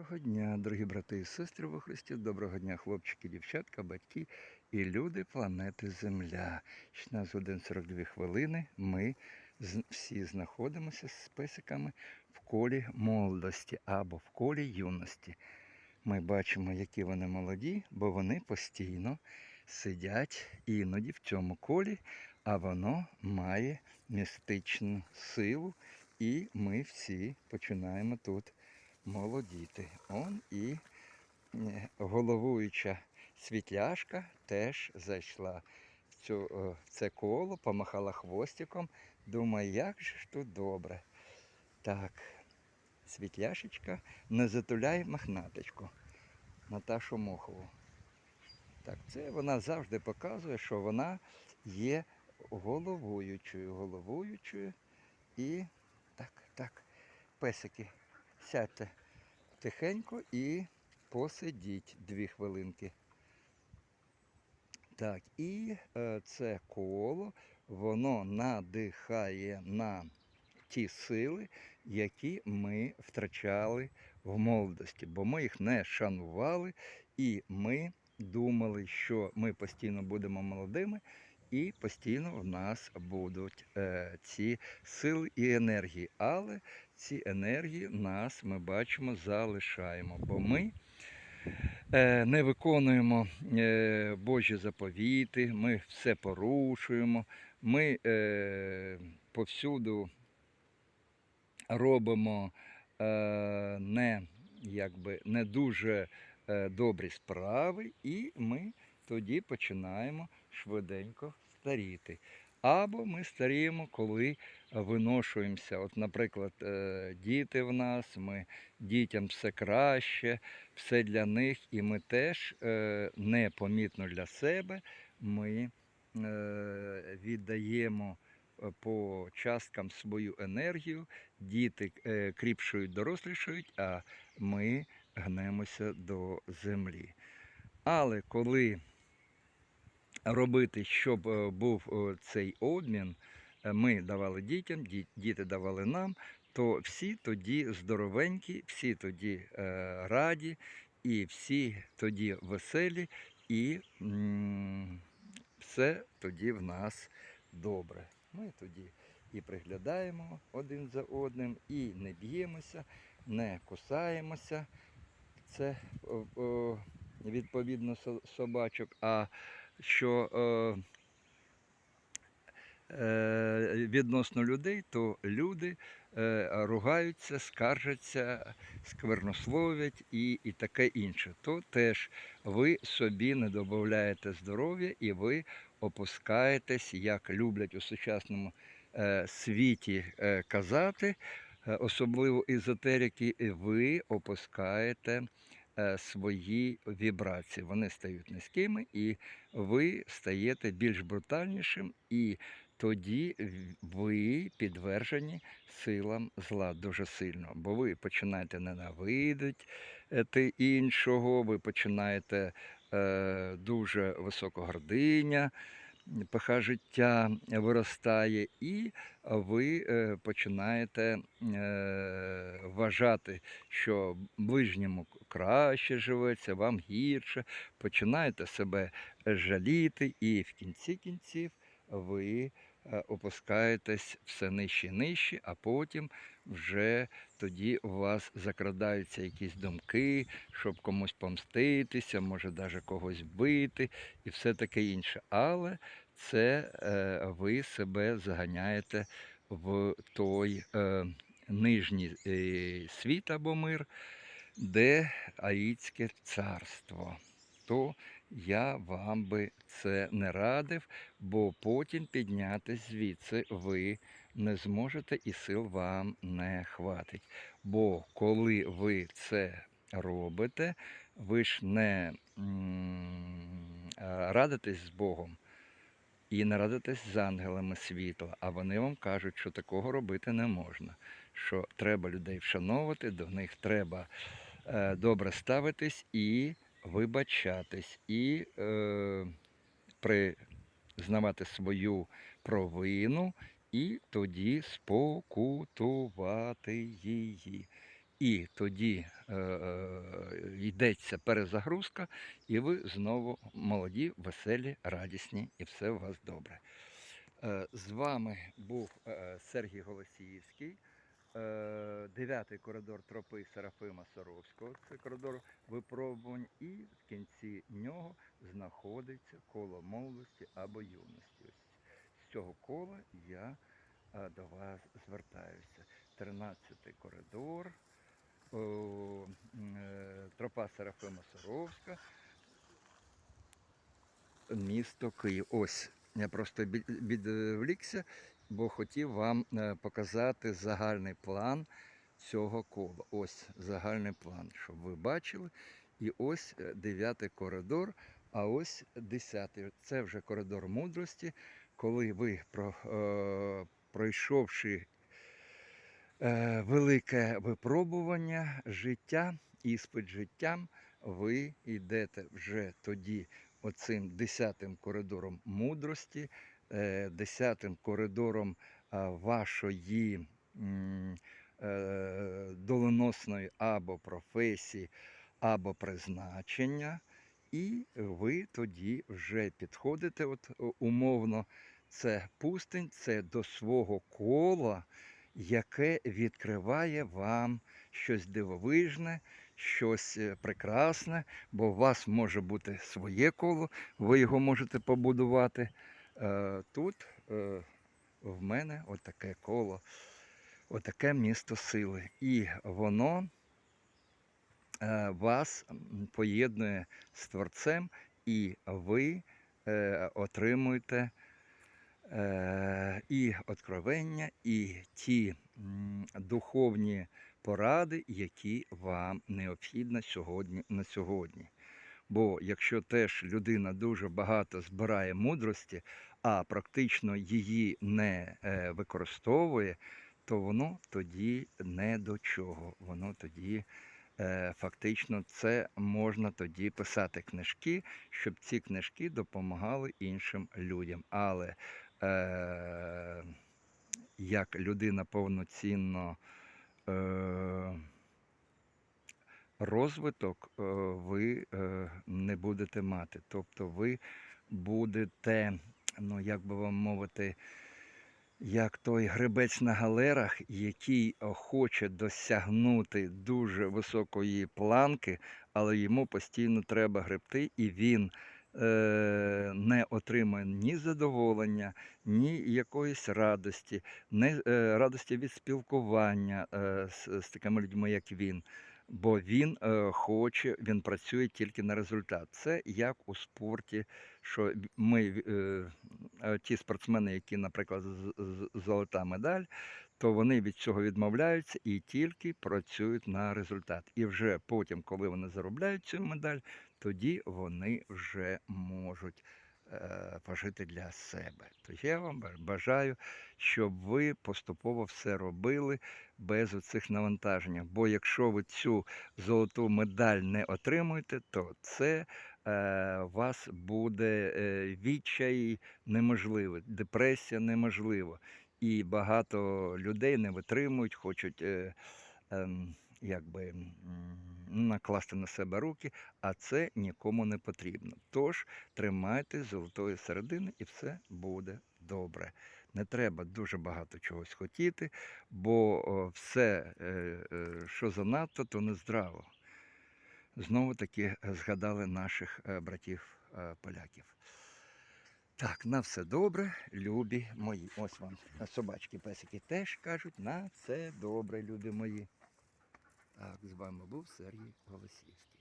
Доброго дня, дорогі брати і сестри во Христі. Доброго дня, хлопчики, дівчатка, батьки і люди планети Земля. 16 годин 42 хвилини. Ми всі знаходимося з песиками в колі молодості або в колі юності. Ми бачимо, які вони молоді, бо вони постійно сидять іноді в цьому колі, а воно має містичну силу, і ми всі починаємо тут молодіти. Он і е, головуюча світляшка теж зайшла в, цю, е, це коло, помахала хвостиком. Думаю, як же ж тут добре. Так, світляшечка, не затуляй мохнаточку. Наташу Мохову. Так, це вона завжди показує, що вона є головуючою, головуючою. І так, так, песики, сядьте тихенько і посидіть дві хвилинки. Так, і е, це коло, воно надихає на ті сили, які ми втрачали в молодості, бо ми їх не шанували, і ми думали, що ми постійно будемо молодими, і постійно в нас будуть е, ці сили і енергії. Але ці енергії нас, ми бачимо, залишаємо, бо ми е, не виконуємо е, Божі заповіти, ми все порушуємо, ми е, повсюду робимо е, не, якби, не дуже е, добрі справи, і ми тоді починаємо швиденько старіти. Або ми старіємо, коли виношуємося. От, наприклад, е, діти в нас, ми дітям все краще, все для них, і ми теж е, непомітно для себе ми е, віддаємо по часткам свою енергію, діти кріпшують, дорослішають, а ми гнемося до землі. Але коли робити, щоб е, був е, цей обмін, е, ми давали дітям, діти давали нам, то всі тоді здоровенькі, всі тоді раді, і всі тоді веселі, і все тоді в нас добре. Ми тоді і приглядаємо один за одним, і не б'ємося, не кусаємося. Це відповідно собачок. А що е, е, відносно людей, то люди е, ругаються, скаржаться, сквернословять і, і таке інше. То теж ви собі не додаєте здоров'я і ви опускаєтесь, як люблять у сучасному е, світі е, казати, е, особливо езотерики, ви опускаєте свої вібрації. Вони стають низькими, і ви стаєте більш брутальнішим, і тоді ви підвержені силам зла дуже сильно. Бо ви починаєте ненавидити е, іншого, ви починаєте е, дуже високо гординя, життя виростає, і ви е, починаєте е, вважати, що ближньому краще живеться, вам гірше, починаєте себе жаліти, і в кінці кінців ви опускаєтесь все нижче і нижче, а потім вже тоді у вас закрадаються якісь думки, щоб комусь помститися, може навіть когось бити і все таке інше. Але це е, ви себе заганяєте в той е, нижній е, світ або мир, де Аїцьке царство. То я вам би це не радив, бо потім піднятись звідси ви не зможете і сил вам не хватить. Бо коли ви це робите, ви ж не радитесь з Богом і не радитесь з ангелами світла, а вони вам кажуть, що такого робити не можна. Що треба людей вшановувати, до них треба е, добре ставитись і вибачатись, і е, признавати свою провину, і тоді спокутувати її. І тоді е, е, йдеться перезагрузка, і ви знову молоді, веселі, радісні, і все у вас добре. Е, З вами був е, Сергій Голосіївський, дев'ятий коридор тропи Серафима Саровського. Це коридор випробувань, і в кінці нього знаходиться коло молодості або юності. Ось з цього кола я е, до вас звертаюся. 13 коридор, е, тропа Серафима Саровська, місто Київ. Ось я просто відвлікся, бо хотів вам е, показати загальний план цього кола. Ось загальний план, щоб ви бачили. І ось е, дев'ятий коридор, а ось десятий. Це вже коридор мудрості, коли ви е, пройшовши велике випробування життя, іспит життям, ви йдете вже тоді оцим десятим коридором мудрості, е, десятим коридором вашої е, доленосної або професії, або призначення. І ви тоді вже підходите, от умовно, це пустень, це до свого кола, яке відкриває вам щось дивовижне, щось е, прекрасне, бо у вас може бути своє коло, ви його можете побудувати. Е, Тут е, в мене отаке коло, отаке місто сили. І воно е, вас поєднує з Творцем, і ви отримуєте і откровення, і ті духовні поради, які вам необхідні сьогодні на сьогодні. Бо якщо теж людина дуже багато збирає мудрості, а практично її не е, використовує, то воно тоді не до чого. Воно тоді е, фактично це можна тоді писати книжки, щоб ці книжки допомагали іншим людям. Але е, як людина повноцінно е, розвиток е, ви е, не будете мати. Тобто ви будете, ну як би вам мовити, як той гребець на галерах, який хоче досягнути дуже високої планки, але йому постійно треба гребти, і він е, не отримує ні задоволення, ні якоїсь радості, ні е, радості від спілкування з, з такими людьми, як він. Бо він е, хоче, він працює тільки на результат. Це як у спорті, що ми, е, ті спортсмени, які, наприклад, з- золота медаль, то вони від цього відмовляються і тільки працюють на результат. І вже потім, коли вони заробляють цю медаль, тоді вони вже можуть пожити для себе. Тож я вам бажаю, щоб ви поступово все робили без оцих навантажень. Бо якщо ви цю золоту медаль не отримуєте, то це е, вас буде е, відчай неможливий, депресія неможлива. І багато людей не витримують, хочуть е, якби накласти на себе руки, а це нікому не потрібно. Тож тримайте золотої середини і все буде добре. Не треба дуже багато чогось хотіти, бо все, е, е, що занадто, то не здраво. Знову таки е, згадали наших е, братів е, поляків. Так, на все добре, любі мої. Ось вам собачки, песики теж кажуть, на все добре, любі мої. Так, з вами був Сергій Голосівський.